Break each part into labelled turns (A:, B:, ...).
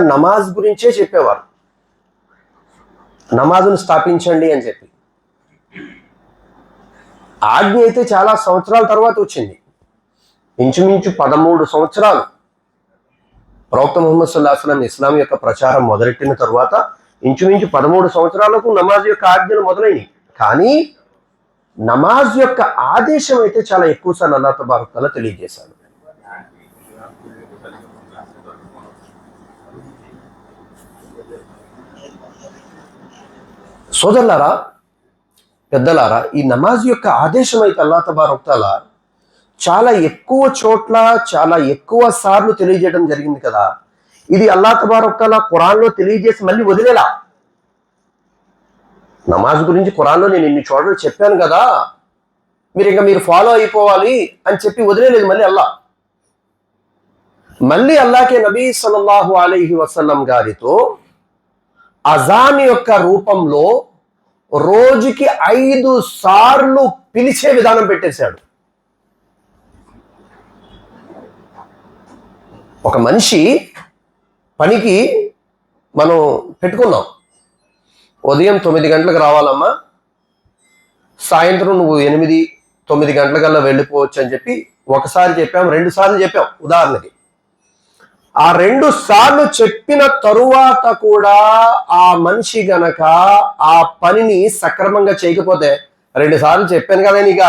A: నమాజ్ గురించే చెప్పేవారు. నమాజును స్థాపించండి అని చెప్పి. ఆజ్ఞ అయితే చాలా సంవత్సరాల తర్వాత వచ్చింది. ఇంచుమించు పదమూడు సంవత్సరాలు. ప్రవక్త ముహమ్మద్ సుల్లాహస్లం ఇస్లాం యొక్క ప్రచారం మొదలెట్టిన తర్వాత ఇంచుమించు పదమూడు సంవత్సరాలకు నమాజ్ యొక్క ఆజ్ఞలు మొదలైనవి కానీ నమాజ్ యొక్క ఆదేశం అయితే చాలా ఎక్కువసార్లు అల్లా తబారక్ తెలియజేశాడు. సోదరులారా పెద్దలారా ఈ నమాజ్ యొక్క ఆదేశం అయితే అల్లా తబారొక్తాల చాలా ఎక్కువ చోట్ల చాలా ఎక్కువ సార్లు తెలియజేయడం జరిగింది కదా. ఇది అల్లా తబారొక్తాల ఖురాన్లో తెలియజేసి మళ్ళీ వదిలేలా? నమాజ్ గురించి ఖురాన్లో నేను ఇన్ని చోట్ల చెప్పాను కదా మీరు ఇంకా మీరు ఫాలో అయిపోవాలి అని చెప్పి వదిలేదు మళ్ళీ అల్లా. మళ్ళీ అల్లాకే నబీ సల్లల్లాహు అలైహి వసల్లం గారితో అజాన్ యొక్క రూపంలో రోజుకి ఐదు సార్లు పిలిచే విధానం పెట్టేశాడు. ఒక మనిషి పనికి మనం పెట్టుకున్నాం. ఉదయం తొమ్మిది గంటలకు రావాలమ్మా సాయంత్రం నువ్వు ఎనిమిది తొమ్మిది గంటలకల్లా వెళ్ళిపోవచ్చు అని చెప్పి ఒకసారి చెప్పాం రెండు సార్లు చెప్పాం. ఉదాహరణకి ఆ రెండు సార్లు చెప్పిన తరువాత కూడా ఆ మనిషి గనక ఆ పనిని సక్రమంగా చేయకపోతే రెండు సార్లు చెప్పాను కదా నీక?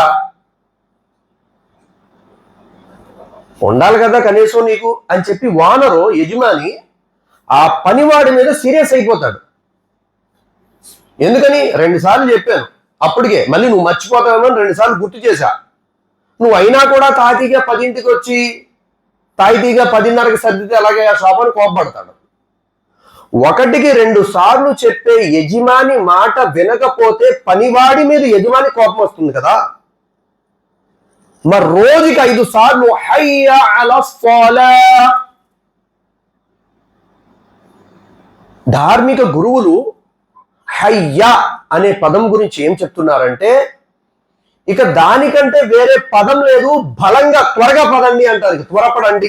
A: ఉండాలి కదా కనీసం నీకు అని చెప్పి వానరు యజమాని ఆ పనివాడి మీద సీరియస్ అయిపోతాడు. ఎందుకని? రెండు సార్లు చెప్పాను. అప్పటికే మళ్ళీ నువ్వు మర్చిపోతావేమో అని రెండు సార్లు గుర్తు చేశా. నువ్వు అయినా కూడా తాతీగా పదింటికి వచ్చి తాయితీగా పదిన్నరకి సర్దితే అలాగే ఆ షాపని కోపపడతాడు. ఒకటికి రెండు సార్లు చెప్పే యజమాని మాట వినకపోతే పనివాడి మీద యజమాని కోపం వస్తుంది కదా. మరి రోజుకి ఐదు సార్లు హయ్యా అలా ధార్మిక గురువులు హయ్యా అనే పదం గురించి ఏం చెప్తున్నారంటే ఇక దానికంటే వేరే పదం లేదు. బలంగా త్వరగా పదండి అంటారు. ఇక త్వరపడండి.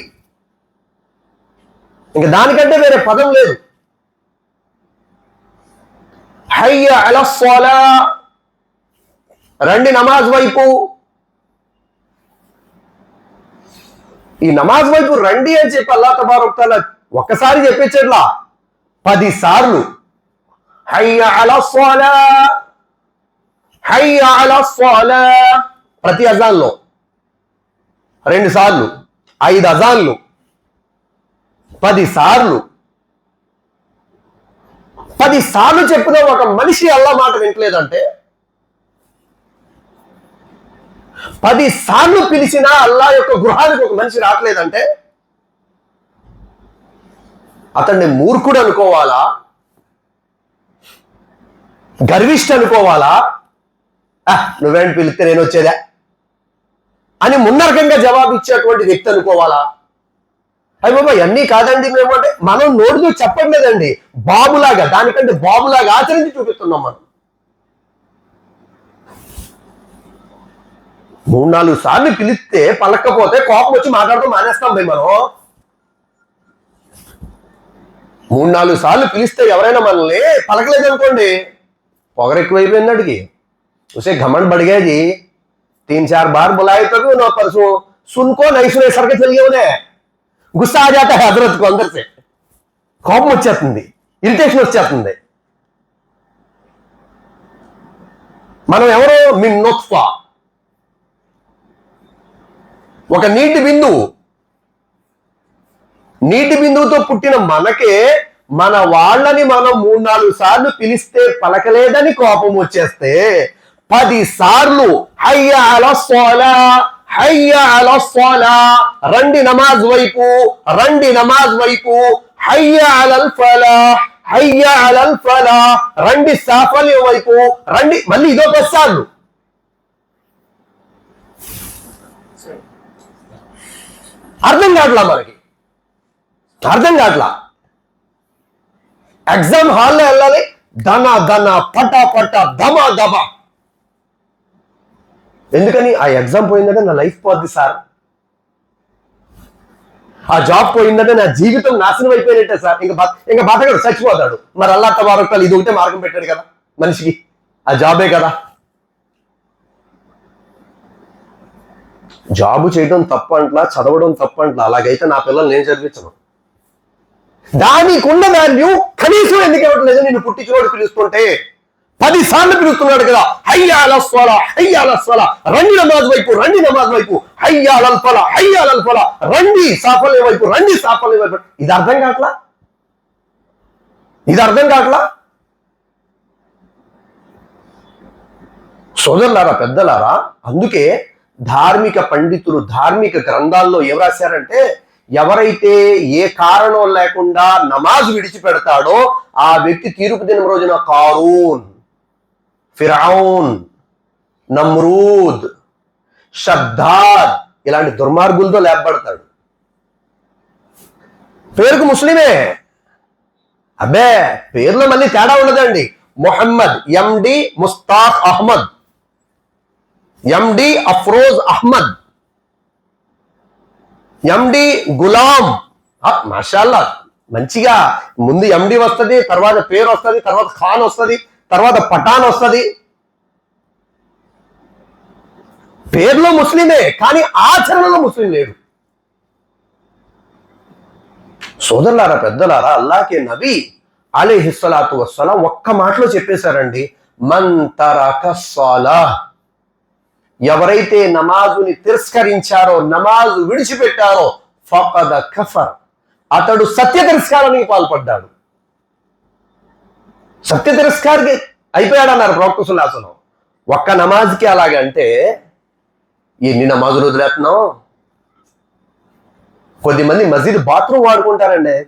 A: ఇంక దానికంటే వేరే పదం లేదు. హయ్య అలస్వాలా రండి నమాజ్ వైపు. ఈ నమాజ్ వైపు రండి అని చెప్పి అల్లా తబారొక్తాల ఒక్కసారి చెప్పించట్లా పది సార్లు హయ్య అలస్వాలా హయ్య అలా ప్రతి అజాన్లో. రెండు సార్లు. ఐదు అజాన్లు. పది సార్లు. పది సార్లు చెప్పిన ఒక మనిషి అల్లా మాట వింటలేదంటే పది సార్లు పిలిచినా అల్లా యొక్క గృహానికి ఒక మనిషి రావట్లేదంటే అతన్ని మూర్ఖుడు అనుకోవాలా? గర్విష్ట అనుకోవాలా? నువ్వేంటి పిలిస్తే నేను వచ్చేదా? అని మున్నర్గంగా జవాబు ఇచ్చేటువంటి వ్యక్తి అనుకోవాలా? అయ్యి బాబా అన్నీ కాదండి మేము అంటే మనం నోటితో చెప్పట్లేదండి బాబులాగా దానికంటే బాబులాగా ఆచరించి చూపిస్తున్నాం మనం. మూడు నాలుగు సార్లు పిలిస్తే పలక్కపోతే కోపం వచ్చి మాట్లాడుతూ మానేస్తాం భయ్ మనం. మూడు నాలుగు సార్లు పిలిస్తే ఎవరైనా మనల్ని పలకలేదనుకోండి పొగరెక్కువైపోయింది అడిగి. उसे घमंड बढ़ गया जी तीन चार बार बुलाए तो भी उन्होंने परसों सुनको नहीं सुने सर के चल गए उन्हें గుస్సా ఆ జాత హజరత్ కు అందరిసే కోపం వచ్చేస్తుంది ఇరిటేషన్ వచ్చేస్తుంది మనం ఎవరో మిన్ నొత్ఫా ఒక నీటి బిందువు నీటి బిందువుతో పుట్టిన మనకే మన వాళ్ళని మనం మూడు నాలుగు సార్లు పిలిస్తే పలకలేదని కోపం వచ్చేస్తే పది సార్లు హయ్య అలస్వాలా హయ్య అలస్వాలా రండి నమాజ్ వైపు రండి నమాజ్ వైపు. హయ్య అలల్ ఫలా హయ్య అలల్ ఫలా. రండి సాఫల్యం వైపు రండి. మళ్ళీ ఇదో పది సార్లు. అర్థం కావట్లా మనకి? అర్థం కావట్లా? ఎగ్జామ్ హాల్లో వెళ్ళాలి. ధన ధన పట పట దమ దమ ఎందుకని ఆ ఎగ్జామ్ పోయిందంటే నా లైఫ్ పోద్ది సార్. ఆ జాబ్ పోయిందంటే నా జీవితం నాశనం అయిపోయినట్టే సార్. ఇంకా ఇంకా బతకడు చచ్చిపోతాడు. మరి అల్లా తబారకాలు ఇది ఒకటే మార్గం పెట్టాడు కదా మనిషికి. ఆ జాబే కదా. జాబు చేయడం తప్పంట్లా చదవడం తప్పంట్లా. అలాగైతే నా పిల్లల్ని నేను చదివించను. దానికి ఉన్న వాల్యూ కనీసం ఎందుకు ఇవ్వట్లేదు? నేను పుట్టించినోడు పిలుస్తుంటే పది సార్లు పిలుస్తున్నాడు కదా హయ్యాల స్వల హయ్యాల స్వల. రండి నమాజ్ వైపు రండి నమాజ్ వైపు. హయ్యాల అల్ఫల హయ్యాల అల్ఫల. రండి సాఫల్య వైపు రండి సాఫల్య వైపు. ఇది అర్థం కావట్లా? ఇది అర్థం కావట్లా? సోదరులారా పెద్దలారా అందుకే ధార్మిక పండితులు ధార్మిక గ్రంథాల్లో ఏం రాశారంటే ఎవరైతే ఏ కారణం లేకుండా నమాజ్ విడిచిపెడతాడో ఆ వ్యక్తి తీర్పు దినం రోజున కారూన్ ఫిరౌన్ నమ్రూద్ షద్దాద్ ఇలాంటి దుర్మార్గులతో లేపబడతాడు. పేరుకు ముస్లిమే. అబ్బే పేర్లో మళ్ళీ తేడా ఉండదండి. మొహమ్మద్ ఎండి ముస్తాక్ అహ్మద్. ఎండి అఫ్రోజ్ అహ్మద్. ఎండి గులాం. ఆ, మాషాల్లా మంచిగా ముందు ఎండి వస్తది తర్వాత పేరు వస్తది తర్వాత ఖాన్ వస్తది. తర్వాత పఠాన్ వస్తుంది. పేర్లో ముస్లిమే కానీ ఆచరణలో ముస్లిం లేడు సోదరులారా పెద్దలారా అల్లాకే నబీ అలీహిస్సలాతు వస్సలా ఒక్క మాటలో చెప్పేశారండి మన్ తరక సాలా ఎవరైతే నమాజుని తిరస్కరించారో నమాజు విడిచిపెట్టారో ఫకద కఫర్. అతడు సత్య తిరస్కారానికి పాల్పడ్డాడు. సత్య తిరస్కారికి అయిపోయాడన్నారు ప్రవక్త అసలు ఒక్క నమాజ్కి అలాగంటే ఎన్ని నమాజులు వదిలేస్తున్నావు? కొద్దిమంది మసీదు బాత్రూమ్ వాడుకుంటారండి.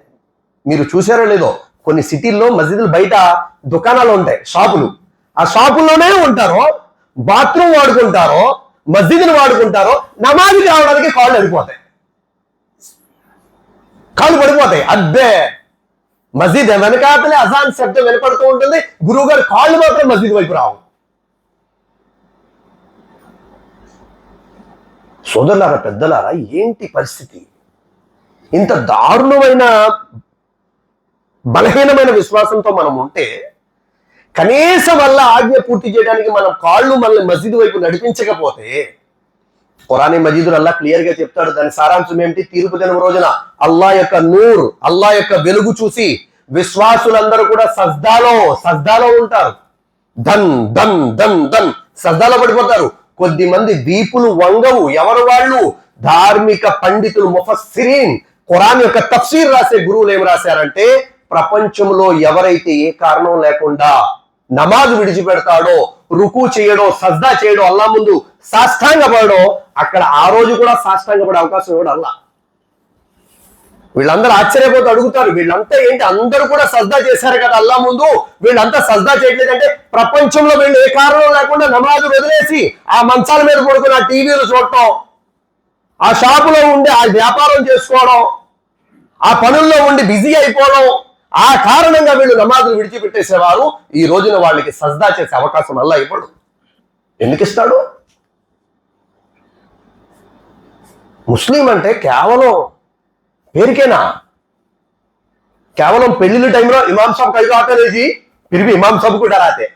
A: మీరు చూసారో లేదో కొన్ని సిటీల్లో మసీదులు బయట దుకాణాలు ఉంటాయి షాపులు. ఆ షాపుల్లోనే ఉంటారు బాత్రూమ్ వాడుకుంటారో మస్జిద్ని వాడుకుంటారో నమాజ్ కావడానికి కాళ్ళు అడిగిపోతాయి. కాళ్ళు పడిపోతాయి. అబ్బే! మస్జిద్ వెనకాతలే అజాన్ శబ్దం వినపడుతూ ఉంటుంది. గురువు గారి కాళ్ళు మాత్రం మస్జిద్ వైపు రావు. సోదరులారా పెద్దలారా ఏంటి పరిస్థితి? ఇంత దారుణమైన బలహీనమైన విశ్వాసంతో మనం ఉంటే కనీసం వల్ల ఆజ్ఞ పూర్తి చేయడానికి మనం కాళ్ళు మనల్ని మసీదు వైపు నడిపించకపోతే ఖురాని మజీదులు అల్లా క్లియర్గా చెప్తాడు. దాని సారాంశం ఏమిటి? తీర్పు దినం రోజున అల్లా యొక్క నూర్ అల్లా యొక్క వెలుగు చూసి విశ్వాసులందరూ కూడా సజ్దాలో సజ్దాలో ఉంటారు. ధన్ ధన్ ధన్ ధన్ సజ్దాలో పడిపోతారు. కొద్ది మంది వీపులు వంగవు. ఎవరు వాళ్ళు? ధార్మిక పండితులు ముఫస్సిరీన్. ఖురాన్ యొక్క తఫ్సీర్ రాసే గురువులు ఏం రాశారంటే ప్రపంచంలో ఎవరైతే ఏ కారణం లేకుండా నమాజ్ విడిచిపెడతాడో రుకు చేయడో సజ్దా చేయడో అల్లా ముందు సాష్టాంగపడడం అక్కడ ఆ రోజు కూడా సాష్టాంగపడే అవకాశం ఇవ్వడం అల్లా? వీళ్ళందరూ ఆశ్చర్యపోతూ అడుగుతారు వీళ్ళంతా ఏంటి? అందరూ కూడా సజ్దా చేశారు కదా అల్లా ముందు. వీళ్ళంతా సజ్దా చేయట్లేదంటే ప్రపంచంలో వీళ్ళు ఏ కారణం లేకుండా నమాజు వదిలేసి ఆ మంచాల మీద పడుకుని ఆ టీవీలు చూడటం ఆ షాపులో ఉండి ఆ వ్యాపారం చేసుకోవడం ఆ పనుల్లో ఉండి బిజీ అయిపోవడం ఆ కారణంగా వీళ్ళు నమాజులు విడిచిపెట్టేసేవారు. ఈ రోజున వాళ్ళకి సజ్దా చేసే అవకాశం అల్లా ఇవ్వడు. ఎందుకు ఇస్తాడు ముస్లిం అంటే కేవలం పేరుకేనా కేవలం పెళ్లిళ్ళ టైంలో ఇమాం సాబ్ కైగా ఆటే లేచి తిరిగి ఇమాం సాబ్ కూడా డరాతే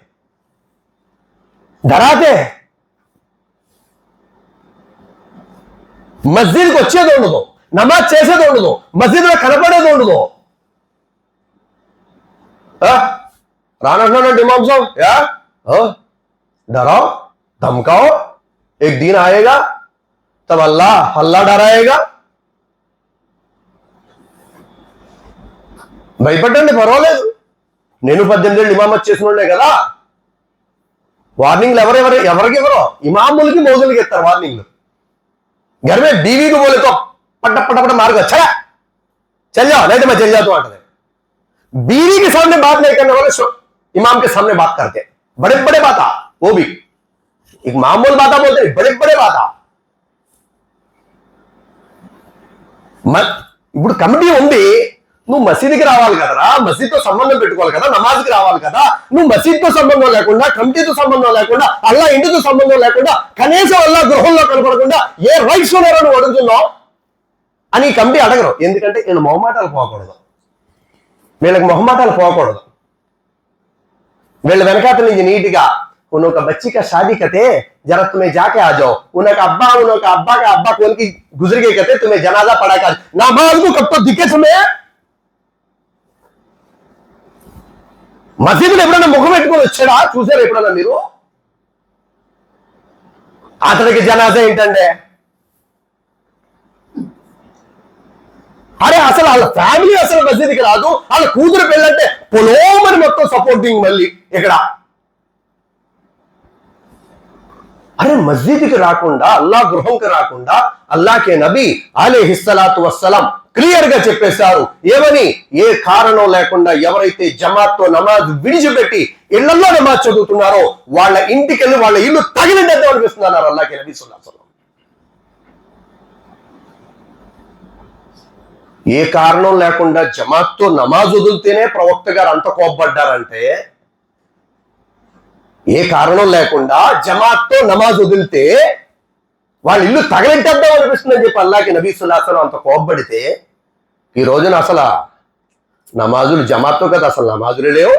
A: డరాతే మస్జిద్కి వచ్చేది ఉండదు నమాజ్ చేసేది ఉండదు మస్జిద్లో కనపడేది ఉండదు ఆ? రానంటున్నాడు इमाम साहब या हाँ? डराओ धमकाओ एक दिन आएगा तब अल्लाह अल्लाह डराएगा భయపడ్డండి పర్వాలేదు నేను పద్దెనిమిది ఏళ్ళు ఇమామత్ చేసిన వాళ్ళే కదా వార్నింగ్లు ఎవరెవరు ఎవరికి ఎవరో ఇమాములకి మోజులకి ఇస్తారు వార్నింగ్లు घर में बीवी को बोले तो पट पट पट मार कर अच्छा चल जाओ नहीं तो मैं चल जाता हूं अंट बीवी के सामने बात नहीं करने वाले शो- इमाम के सामने बात करते बड़े बड़े बात आ वो भी एक मामूल बात बोलते नहीं बड़े बड़े बात ఇప్పుడు కమిటీ ఉంది నువ్వు మసీదుకి రావాలి కదరా మసీద్తో సంబంధం పెట్టుకోవాలి కదా నమాజ్కి రావాలి కదా నువ్వు మసీద్తో సంబంధం లేకుండా కమిటీతో సంబంధం లేకుండా అల్లా ఇంటితో సంబంధం లేకుండా కనీసం అల్లా గృహంలో కనపడకుండా ఏ రైట్స్ ఉన్నారో నువ్వు అడుగుతున్నావు అని కమిటీ అడగరు. ఎందుకంటే నేను మొహమాటాలు పోకూడదు. వీళ్ళకి మొహమాటాలు పోకూడదు. వీళ్ళ వెనకాత నుంచి నీట్గా उनका बच्ची का शादी कहते जरा तुम्हें जाके आ जाओ उनका अब्बा उनका अब्बा का अब्बा कौन की गुजर गए कहते तुम्हें जनाजा पड़ा कर नमाज को कब तो दिखे तुम्हें మసీదులో ఎప్పుడైనా ముఖం పెట్టుకొని వచ్చాడా చూసారా ఎప్పుడైనా మీరు అతనికి జనాజా ఏంటంటే అరే అసలు వాళ్ళ ఫ్యామిలీ అసలు మసీదుకి రాదు వాళ్ళ కూతురు పెళ్ళంటే పొలోమని మొత్తం సపోర్టింగ్ మళ్ళీ ఇక్కడ అరే మస్జిద్కి రాకుండా అల్లా గృహంకి రాకుండా అల్లాకే నబీ అలే హిస్సలాతు వస్సలాం క్లియర్గా చెప్పేశారు. ఏమని? ఏ కారణం లేకుండా ఎవరైతే జమాత్తో నమాజ్ విడిచిపెట్టి ఇళ్ళలో నమాజ్ చదువుతున్నారో వాళ్ళ ఇంటికి వెళ్ళి వాళ్ళ ఇల్లు తగిలినట్టు అనిపిస్తున్నారు అల్లాకే నబీ సుల్లాసలం ఏ కారణం లేకుండా జమాత్తో నమాజ్ వదిలితేనే ప్రవక్త గారు అంత కోప్పడ్డారంటే ఏ కారణం లేకుండా జమాత్తో నమాజ్ వదిలితే వాళ్ళ ఇల్లు తగలెట్టేద్దాం అనిపిస్తుందని చెప్పి అల్లాకి నబీ సుల్లాసనం అంత కోప్పడితే ఈ రోజున అసలు నమాజులు జమాత్తో కదా అసలు నమాజులు లేవు.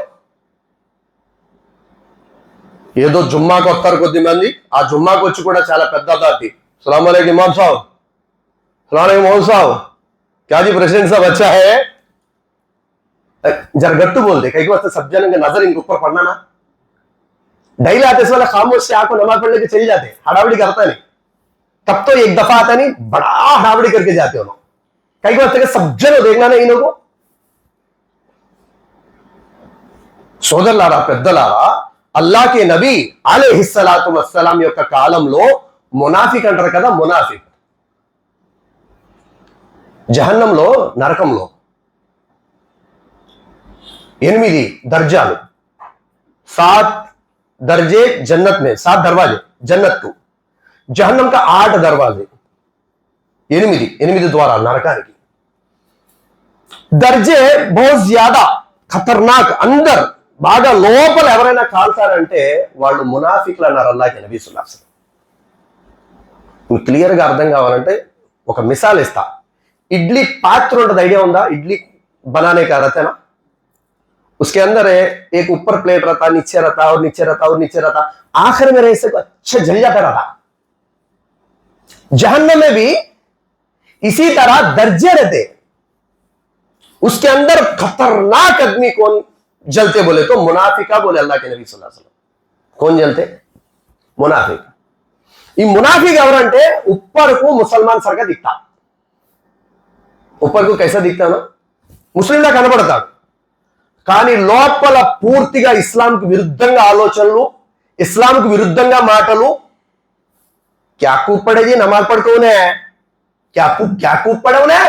A: ఏదో జుమ్మాకు వస్తారు కొద్ది మంది. ఆ జుమ్మాకు వచ్చి కూడా చాలా పెద్ద దాటి. సలాం అలైకి ఇమామ్ సాబ్. సలాం మోహన్ సాబ్. క్యాజీ ప్రెసిడెంట్ సాబ్ వచ్చా జరగట్టు బోల్దే. కైకి వస్తే సబ్జనంగా నజర్ ఇంకొకరు పడ్డానా सब जन का नजर इनके ऊपर पड़ना ना डेली आते से वाला खामोश से आंखों नमाज पढ़ने के चले जाते हड़ावड़ी करता नहीं तब तो एक दफा आता नहीं बड़ा हड़ावड़ी करके जाते हो लोग कई को के सब जन देखना नहीं इन लोगों సోదరులారా పెద్దలారా అల్లాకే నబీ అలీహిస్సలాతు వస్సలాం యొక్క కాలంలో మునాఫిక్ అంటారు కదా మునాఫిక్ జహన్నంలో నరకంలో ఎనిమిది దర్జాలు సాత్ दर्जे जन्नत में सात दरवाजे जन्नत को जहन्नम का आठ दरवाजे ఎనిమిది ఎనిమిది ద్వారాలు నరకానికి దర్జే బహుత్ జ్యాదా ఖతర్నాక్ అందర్ బాగా లోపల ఎవరైనా కాల్తారంటే వాళ్ళు మునాఫిక్లు అన్నారు అల్లాకి నబీ సుల్లాసం మీకు క్లియర్గా అర్థం కావాలంటే ఒక మిసాల్ ఇస్తా ఇడ్లీ పాత్ర ఉంటుంది ఐడియా ఉందా ఇడ్లీ बनाने का रहता है ना उसके अंदर है एक ऊपर प्लेट रहता नीचे रहता और नीचे रहता और नीचे रहता आखिर में रहने से अच्छा जल जाता रहता जहन्नम में भी इसी तरह दर्जे रहते उसके अंदर खतरनाक आदमी कौन जलते बोले तो मुनाफिका बोले अल्लाह के नबी सल्लल्लाहु अलैहि वसल्लम कौन जलते मुनाफिक ఈ మునాఫిక్ ఎవరంటే ఉప్పర్కు ముసల్మాన్ సరిగా దిక్తా ఉప్పర్కు కైసా దిక్తాను ముస్లింలా కనబడతాడు కానీ లోపల పూర్తిగా ఇస్లాంకి విరుద్ధంగా ఆలోచనలు ఇస్లాంకి విరుద్ధంగా మాటలు క్యా కూప్పడేది నమాజ్ పడుకోనే క్యా కు- క్యా కూప్పడవునే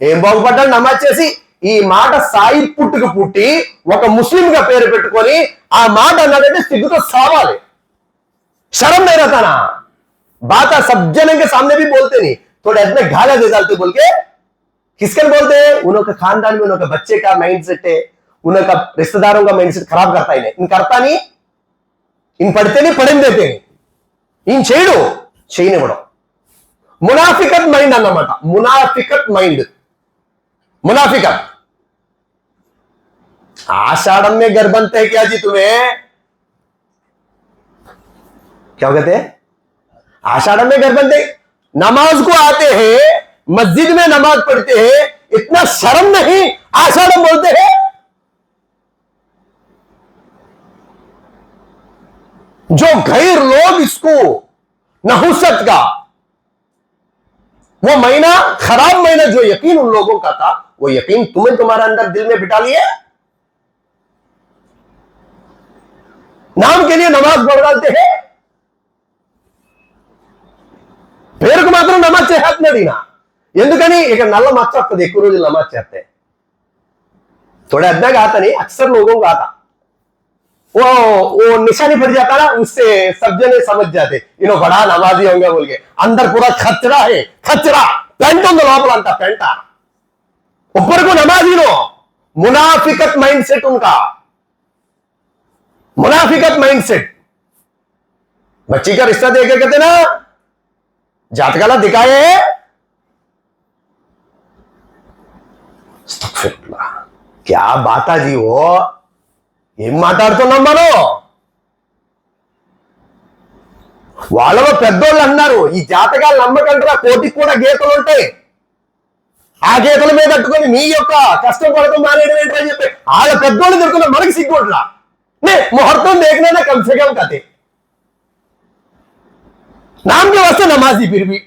A: ఏం బాగుపడ్డాడు నమాజ్ చేసి ఈ మాట సాయి పుట్టుకు పుట్టి ఒక ముస్లింగా పేరు పెట్టుకొని ఆ మాట అన్నాడంటే సిగ్గుతో సావాలి शर्म नहीं रहता ना बात है सब जने के सामने भी बोलते नहीं थोड़े इतने गाला दे डालते बोल के किसके लिए बोलते हैं उनके खानदान में उनके बच्चे का माइंड सेट है उनका रिश्तेदारों का माइंड सेट खराब करता ही नहीं इन करता नहीं इन पढ़ते नहीं पढ़ने देते नहीं इन చేయడు చేయనివ్వడం మునాఫికత్ మైండ్ అన్నమాట మునాఫికత్ మైండ్ మునాఫికత్ आषाढ़ में घर बनते हैं क्या जी तुम्हें क्या कहते हैं आषाढ़ में घर बनते नमाज को आते हैं मस्जिद में नमाज पढ़ते हैं इतना शर्म नहीं आषाढ़ बोलते हैं जो गैर लोग इसको नहुसत का वो महीना खराब महीना जो यकीन उन लोगों का था वो यकीन तुम्हें तुम्हारे अंदर दिल में बिठा लिए नाम के लिए नमाज पढ़ डालते हैं పేరుకు మాత్రం నమాజ్ చేస్తున్నాడు ఈయన ఎందుకని ఇక నల్ల మచ్చ వస్తుంది ఎక్కువ రోజులు నమాజ్ చేస్తే थोड़ा अदना गाता नहीं अक्सर लोगों का आता वो वो निशानी पड़ जाता ना उससे सब जने समझ जाते इन्हों बड़ा नमाजी होंगे बोल के अंदर पूरा खचरा है खचरा पेंट ఉంది లోపల అంతా పెంట ऊपर को नमाजी नो मुनाफिकत माइंड सेट उनका मुनाफिकत माइंड सेट बच्ची का रिश्ता देखे कहते ना जातकाला दिखाए అస్తగ్ఫిరుల్లాహ్. క్యా బాతా జీ ఓ ఏం మాట్లాడుతున్నాం మనం వాళ్ళలో పెద్దోళ్ళు అన్నారు ఈ జాతకాలు నమ్మకంటారా కోటికి కూడా గీతలు ఉంటాయి ఆ గీతల మీద కట్టుకొని మీ యొక్క కష్టం పడటం మానేయడం ఏంటని చెప్పి వాళ్ళ పెద్దోళ్ళు దొరుకున్న మనకి సిగ్గుట్లా నే ముహూర్తం देखना कम से कम कते नाम के वास्ते नमाजी फिर भी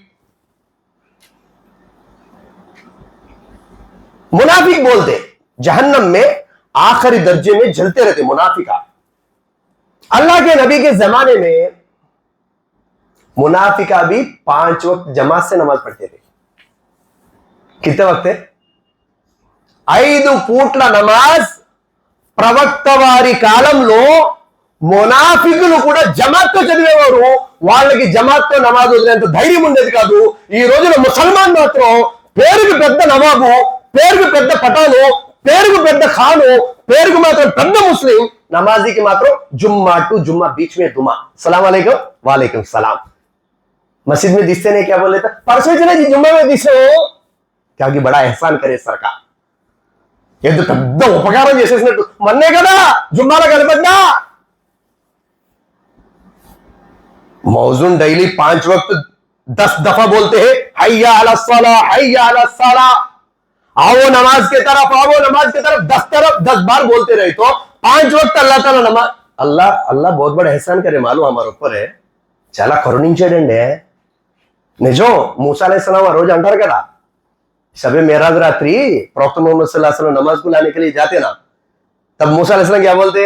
A: मुनाफिक बोलते जहन्नम में आखिरी दर्जे में जलते रहते मुनाफिका अल्लाह के नबी के जमाने में मुनाफिका भी पांच वक्त जमात से नमाज पढ़ते थे कितने वक्त है ఐదు పూట్ల నమాజ్ ప్రవక్త వారి కాలంలో మొనాఫికులు కూడా జమాత్తో చదివేవారు వాళ్ళకి జమాత్తో నమాజ్ వదిలేంత ధైర్యం ఉండేది కాదు ఈ రోజున ముసల్మాన్ మాత్రం పేరుకు పెద్ద నవాబు పేరుకు పెద్ద పటాను పేరుకు పెద్ద ఖాను పేరుకు మాత్రం పెద్ద ముస్లిం నమాజీకి మాత్రం జుమ్మా టు జుమ్మా बीच में दुमा सलाम अलैकुम वालेकुम सलाम मस्जिद में दिसते नहीं क्या बोले थे परसों चले जी जुम्मा में दिसे हो क्योंकि बड़ा एहसान करे सरकार ఎంత పెద్ద ఉపకారం చేసేసినట్టు మొన్నే కదా జుమ్మాలో కనపడ్డా मौजून डेली पांच वक्त दस दफा बोलते हैं हैया अला सला हैया अला सला आओ नमाज के तरफ आओ नमाज के तरफ दस तरफ दस बार बोलते रहे तो पांच वक्त अल्लाह ताला नमाज अल्लाह अल्लाह बहुत बड़ा एहसान करे मालूम हमारे ऊपर है చాలా కరుణించాడండి నిజం మూసా అలైహిస్సలాం ఆ రోజు అంటారు కదా शबे मेराज रात्रि प्रवक्त मोहम्मद सल्लल्लाहु अलैहि वसल्लम नमाज को लाने के लिए जाते ना तब मूसा अलैहि सलाम क्या बोलते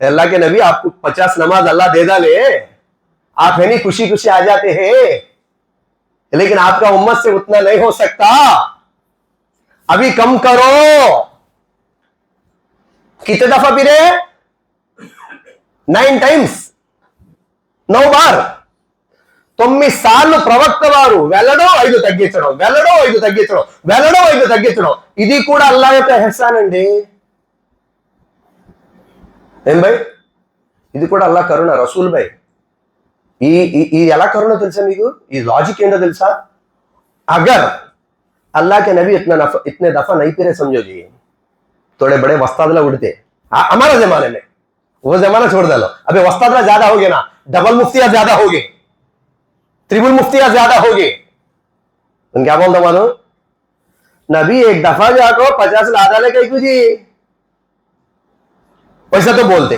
A: अल्लाह के नबी आपको पचास नमाज अल्लाह दे डाले आप है नहीं खुशी खुशी आ जाते हैं लेकिन आपका उम्मत से उतना नहीं हो सकता अभी कम करो कितने दफा फिरे नाइन टाइम्स नौ बार తొమ్మిది సార్లు ప్రవక్త వారు వెళ్ళడం ఐదు తగ్గించడం వెళ్ళడం ఐదు తగ్గించడం వెళ్ళడం ఐదు తగ్గించడం ఇది కూడా అల్లా యొక్క హెస్సాన్ అండి ఏం భయ్ ఇది కూడా అల్లా కరుణ రసూల్ భయ్ ఈ ఈ- ఈ ఎలా కరుణ తెలుసా మీకు ఈ లాజిక్ ఏంటో తెలుసా अगर अल्लाह के नबी इतना नफ, इतने दफ़ा नहीं फिरे समझो जी। थोड़े बड़े वस्तादला उड़ते। हमारे जमाने में। वो जमाना छोड़ डालो अभी वस्तादला ज़्यादा हो गए ना। डबल मुफ्तिया ज़्यादा हो गए। त्रिपुल मुफ्तिया ज़्यादा हो गए। तुम क्या बोलते मानो? नबी एक दफ़ा जाको पचास लादा ले कहीं जी वैसा तो बोलते।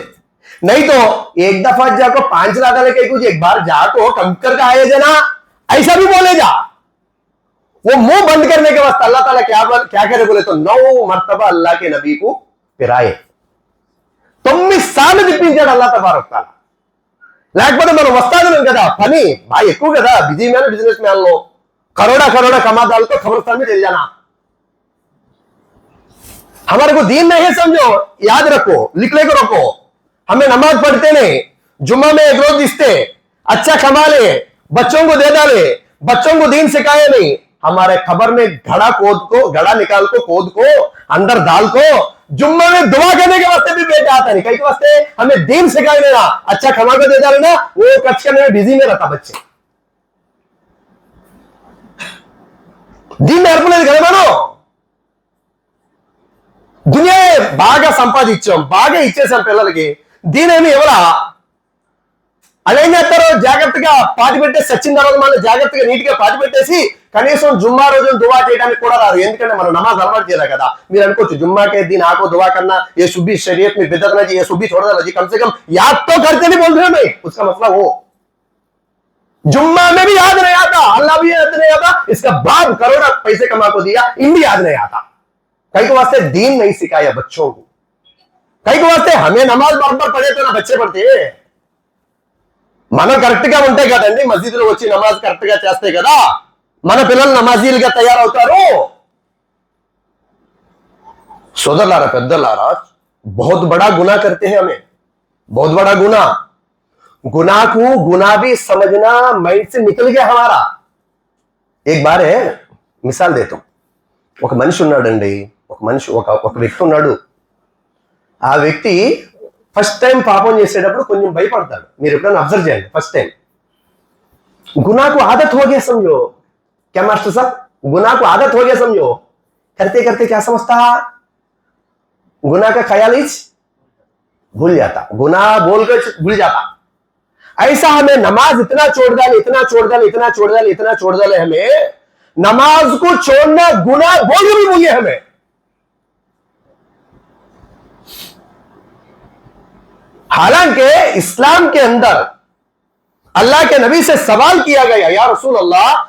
A: नहीं तो एक दफ़ा जाको पाँच लादा ले कहीं एक बार जाको कम कर का आए जना ऐसा भी बोले जा। वो मुंह बंद करने के वास्ते अल्लाह ताला क्या बोल- क्या करे बोले तो नौ मर्तबा अल्लाह के नबी को फिराए తొమ్మిది సార్లు తిప్పించాడు అల్లా తబారక్ తాలా లేకపోతే మనం వస్తాను కదా పని బాగా ఎక్కువ కదా బిజీ మ్యాన్ బిజినెస్ మ్యాన్ లో కరోడా కరోడా కమాదాలతో खबरस्तान में चल जाना हमारे को दीन नहीं समझो याद रखो लिख ले को रखो हमें नमाज पढ़ते नहीं जुम्मा में एक रोज दिसते अच्छा कमा ले बच्चों को दे डाले बच्चों को दीन सिखाए नहीं हमारे खबर में घड़ा कोद को घड़ा निकाल को कोद को अंदर डाल को जुम्मा में दुआ करने के वास्ते भी बेटा आता नहीं कई के वास्ते हमें दीन सिखाए लेना अच्छा कमा के दे डाले ना वो कच्छ करने में बिजी में रहता बच्चे దీన్ని నేర్పలేదు కదా మనం దునియా బాగా సంపాదించాం బాగా ఇచ్చేసాం పిల్లలకి దీనేమి ఎవరా అలా ఏం చేస్తారు జాగ్రత్తగా పాతి పెట్టేసి వచ్చిన తర్వాత మళ్ళీ జాగ్రత్తగా నీట్ గా పాతి పెట్టేసి కనీసం జుమ్మా రోజున దువా చేయడానికి కూడా రారు ఎందుకంటే మనం నమాజ్ అలవాటు చేయలే కదా మీరు అనుకోవచ్చు जुम्मा के दिन आपको दुआ करना ये सुबह शरीयत में बिदत ना जी ये सुबह छोड़ देना जी कम से कम याद तो करते नहीं बोल रहे मैं उसका मसला वो जुम्मा में भी याद नहीं आता अल्लाह भी याद नहीं आता इसका बाप करोड़ा पैसे कमा को दिया इन भी याद नहीं आता कई को वास्ते दीन नहीं सिखाया बच्चों को कई को वास्ते हमें नमाज बराबर पढ़े तो ना बच्चे पढ़ते మనం కరెక్ట్ గా ఉంటే కదండి మసీదులో వచ్చి నమాజ్ కరెక్ట్ గా చేస్తే కదా మన పిల్లలు నమాజీలుగా తయారవుతారు సోదరులారా పెద్దలారా बहुत बड़ा गुना करते हैं हमें बहुत बड़ा गुना गुना को गुना भी समझना माइंड से निकल गया हमारा एक बार है మిసాల్ దేతం ఒక మనిషి ఉన్నాడండి ఒక మనిషి ఒక ఒక వ్యక్తి ఉన్నాడు ఆ వ్యక్తి ఫస్ట్ టైం పాపం చేసేటప్పుడు కొంచెం భయపడతాడు మీరు ఎప్పుడైనా అబ్జర్వ్ చేయండి ఫస్ట్ టైం गुनाह को आदत हो गया समझो क्या मास्टर साहब? गुना को आदत हो गया समझो। करते करते क्या समझता? गुना का ख्याल इच भूल जाता। गुना बोलकर भूल जाता। ऐसा हमें नमाज़ इतना छोड़ डाले, इतना छोड़ डाले, इतना छोड़ डाले, इतना छोड़ डाले हमें। नमाज़ को छोड़ना गुना बोल भी बोलिए हमें। हालाँकि इस्लाम के अंदर अल्लाह के नबी से सवाल किया गया, या रसूल अल्लाह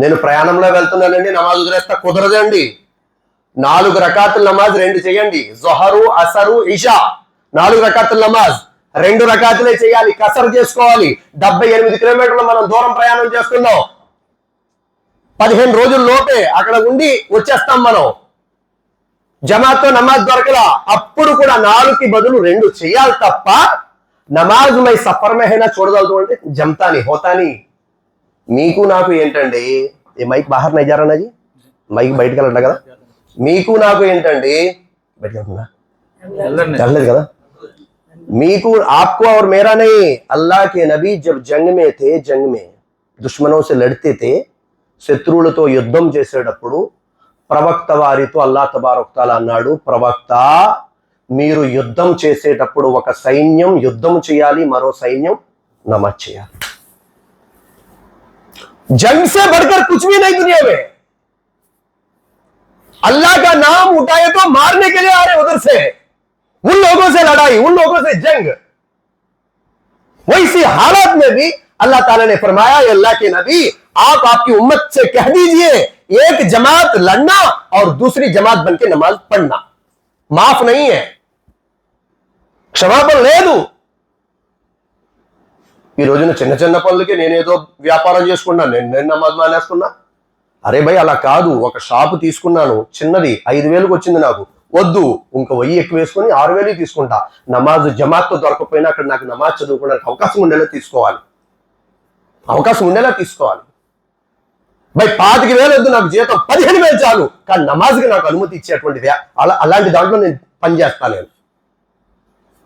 A: నేను ప్రయాణంలో వెళ్తున్నానండి నమాజ్ వదిలేస్తా కుదరదండి. నాలుగు రకాతుల నమాజ్ రెండు చేయండి. జొహరు అసరు ఇషా. నాలుగు రకాతుల నమాజ్ రెండు రకాతులే చేయాలి కసరు చేసుకోవాలి. డెబ్బై ఎనిమిది కిలోమీటర్లు మనం దూరం ప్రయాణం చేస్తున్నాం పదిహేను రోజుల లోపే అక్కడ ఉండి వచ్చేస్తాం మనం. జమాతో నమాజ్ దొరకలా అప్పుడు కూడా నాలుగుకి బదులు రెండు చేయాలి తప్ప నమాజ్ మై సఫర్ మెహైనా చూడగలుగుతూ అంటే జమ్తాని హోతాని. మీకు నాకు ఏంటండి ఏ మైక్ బాహర్ నైజారా జీ మైక్ బయటకు వెళ్ళండి కదా మీకు నాకు ఏంటండి బయటకు వెళ్తుందా వెళ్ళలేదు కదా మీకు आपको और मेरा नहीं अल्लाह के नबी जब जंग में थे जंग में దుష్మనోं से लड़ते थे శత్రువులతో యుద్ధం చేసేటప్పుడు ప్రవక్త వారితో అల్లా తబారొక్తాల అన్నాడు ప్రవక్త మీరు యుద్ధం చేసేటప్పుడు ఒక సైన్యం యుద్ధం చేయాలి మరో సైన్యం నమాజ్ చేయాలి जन्म से बढ़कर कुछ भी नहीं दुनिया में। अल्लाह का नाम उठाए तो मारने के लिए आ रहे उधर से। उन लोगों से लड़ाई, उन लोगों से जंग। वैसी हालत में भी अल्लाह ताला ने फरमाया अल्लाह के नबी, आप आपकी उम्मत से कह दीजिए, एक जमात लड़ना और दूसरी जमात बनके नमाज़ पढ़ना। माफ़ नहीं है। क्षमा पर ले दू ఈ రోజున చిన్న చిన్న పనులకి నేనేదో వ్యాపారం చేసుకున్నాను నేను నేను నమాజ్ మానేసుకున్నా. అరే భయ్ అలా కాదు. ఒక షాపు తీసుకున్నాను. చిన్నది ఐదు వేలకు వచ్చింది నాకు. వద్దు. ఇంకా వెయ్యి ఎక్కువ వేసుకొని ఆరు వేలు తీసుకుంటా. నమాజ్ జమాత్తో దొరకపోయినా అక్కడ నాకు నమాజ్ చదువుకోవడానికి అవకాశం ఉండేలా తీసుకోవాలి. అవకాశం ఉండేలా తీసుకోవాలి. బై పాతికి వేలు వద్దు నాకు జీతం. పదిహేను వేలు చాలు. కానీ నమాజ్కి నాకు అనుమతి ఇచ్చేటువంటిది అలా అలాంటి దాంట్లో నేను పనిచేస్తాను నేను.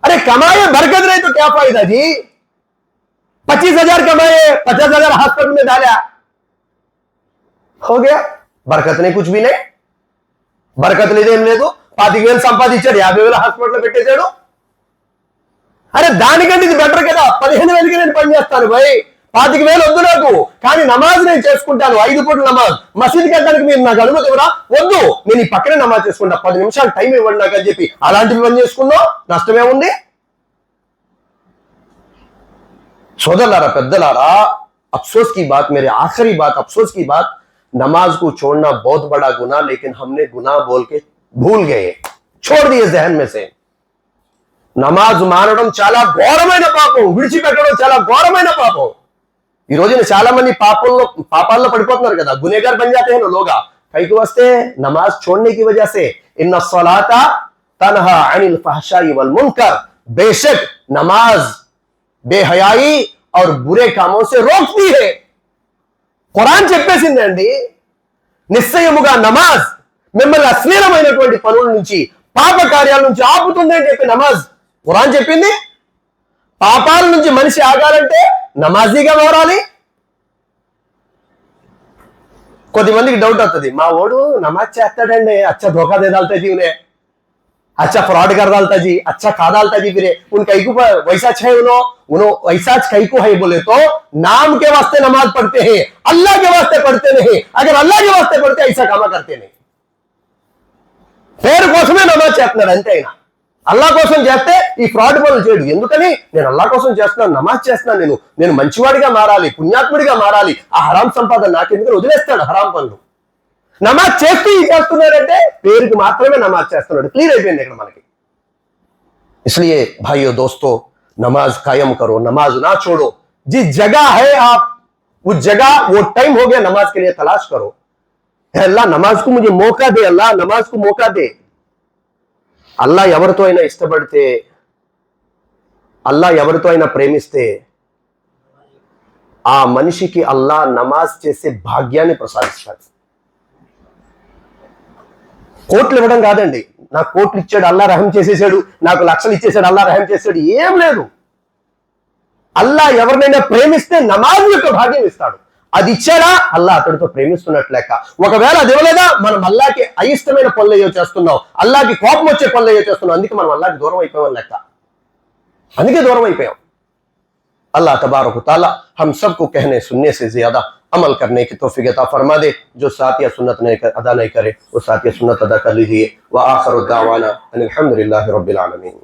A: అరే కమాయే బరకదరైతే ఇది అది. पच्चीस हजार कमाए पचास हजार हॉस्पिटल में डाला। हो गया। బరకత్ నే కుచ్ బి నే బరకత్ లేదేం లేదు పాతిక వేలు సంపాదించాడు యాభై వేలు హాస్పిటల్లో పెట్టేశాడు అరే దానికంటే ఇది బెటర్ కదా పదిహేను వేలకి నేను పని చేస్తాను భయ్ పాతిక వేలు వద్దు నాకు కానీ నమాజ్ నేను చేసుకుంటాను ఐదు పూటల నమాజ్। మసీద్ కట్టడానికి మీరు నాకు అనుమతి ఇవ్వరా? వద్దు. నేను ఈ పక్కనే నమాజ్ చేసుకుంటా. పది నిమిషాలు టైం ఇవ్వండి నాకు అని చెప్పి. అలాంటివి పని చేసుకున్నావు? నష్టమే ఉంది. సోదరులారా పెద్దలారా अफसोस की बात मेरे आखिरी बात अफसोस की बात नमाज को छोड़ना बहुत बड़ा गुना लेकिन हमने गुनाह बोल के भूल गए छोड़ दिए जहन में से నమాజ్ మానడం చాలా ఘోరమైన పాపం విడిచిపెట్టడం చాలా ఘోరమైన పాపం ఈ రోజున చాలా మంది పాపంలో పాపాల్లో పడిపోతున్నారు కదా గునేగార్ బన్ जाते हैं ना लोग పైకి వస్తే नमाज छोड़ने की वजह से इन सलाता तनहा अनिल फहशाई वल मुनकर बेशक नमाज బేహయాయి और बुरे कामों से रोकती है ఖురాన్ చెప్పేసిందండి నిశ్చయముగా నమాజ్ మిమ్మల్ని అశ్లీలమైనటువంటి పనుల నుంచి పాప కార్యాల నుంచి ఆపుతుంది అని చెప్పి నమాజ్ ఖురాన్ చెప్పింది పాపాల నుంచి మనిషి ఆగాలంటే నమాజీగా మారాలి కొద్దిమందికి డౌట్ వస్తుంది మా ఓడు నమాజ్ చేస్తాడండి అచ్చ ధోకా దే डालता जी उन्हें अच्छा फ्रॉड कर डालता जी अच्छा खा डालता जी फिर उन कई को वैसा है उन्हों उन्हों वैसा कई को है बोले तो नाम के वास्ते नमाज पढ़ते हैं अल्लाह के वास्ते पढ़ते नहीं अगर अल्लाह के वास्ते पढ़ते ऐसा कामा करते नहीं పేరు కోసమే నమాజ్ చేస్తున్నాడు అంతే ఆయన అల్లా కోసం చేస్తే ఈ ఫ్రాడ్ పనులు చేయడు ఎందుకని నేను అల్లా కోసం చేస్తున్నాను నమాజ్ చేస్తున్నాను నేను నేను మంచివాడిగా మారాలి పుణ్యాత్ముడిగా మారాలి ఆ హరాం సంపాదన నాకెందుకు వదిలేస్తాడు హరాం పనులు నమాజ్ చేస్తూ ఈ చేస్తున్నాడంటే పేరుకి మాత్రమే నమాజ్ చేస్తున్నాడు క్లియర్ అయిపోయింది ఇక్కడ మనకి इसलिए भाइयों दोस्तों नमाज कायम करो नमाज ना छोड़ो जिस जगह है आप उस जगह वो टाइम हो गया नमाज के लिए तलाश करो है अल्लाह नमाज को मुझे मौका दे अल्लाह नमाज को मौका दे అల్లా ఎవరితో అయినా ఇష్టపడితే అల్లా ఎవరితో అయినా ప్రేమిస్తే ఆ మనిషికి అల్లా నమాజ్ చేసే భాగ్యాన్ని ప్రసాదిస్తాడు కోట్లు ఇవ్వడం కాదండి. నాకు కోట్లు ఇచ్చాడు అల్లా రహం చేసేసాడు నాకు లక్షలు ఇచ్చేసాడు అల్లా రహం చేసాడు ఏం లేదు. అల్లా ఎవరినైనా ప్రేమిస్తే నమాజ్ యొక్క భాగ్యం ఇస్తాడు. అది ఇచ్చాడా అల్లా అతడితో ప్రేమిస్తున్నట్లేక లెక్క. ఒకవేళ అది ఇవ్వలేదా? మనం అల్లాకి అయిష్టమైన పనులు ఏవో చేస్తున్నాం. అల్లాకి కోపం వచ్చే పనులు ఏవో చేస్తున్నాం. అందుకే మనం అల్లాకి దూరం అయిపోయాం లెక్క. అందుకే దూరం అయిపోయాం. अल्लाह तबारक हम सबको कहने सुनने से ज़्यादा अमल करने की तोफीक अता फरमा दे, जो सातिया सुन्नत नहीं अदा नहीं करे, वो सातिया सुन्नत अदा कर लीजिए। व आखर दावाना अलहमदिल्ला आलमीन।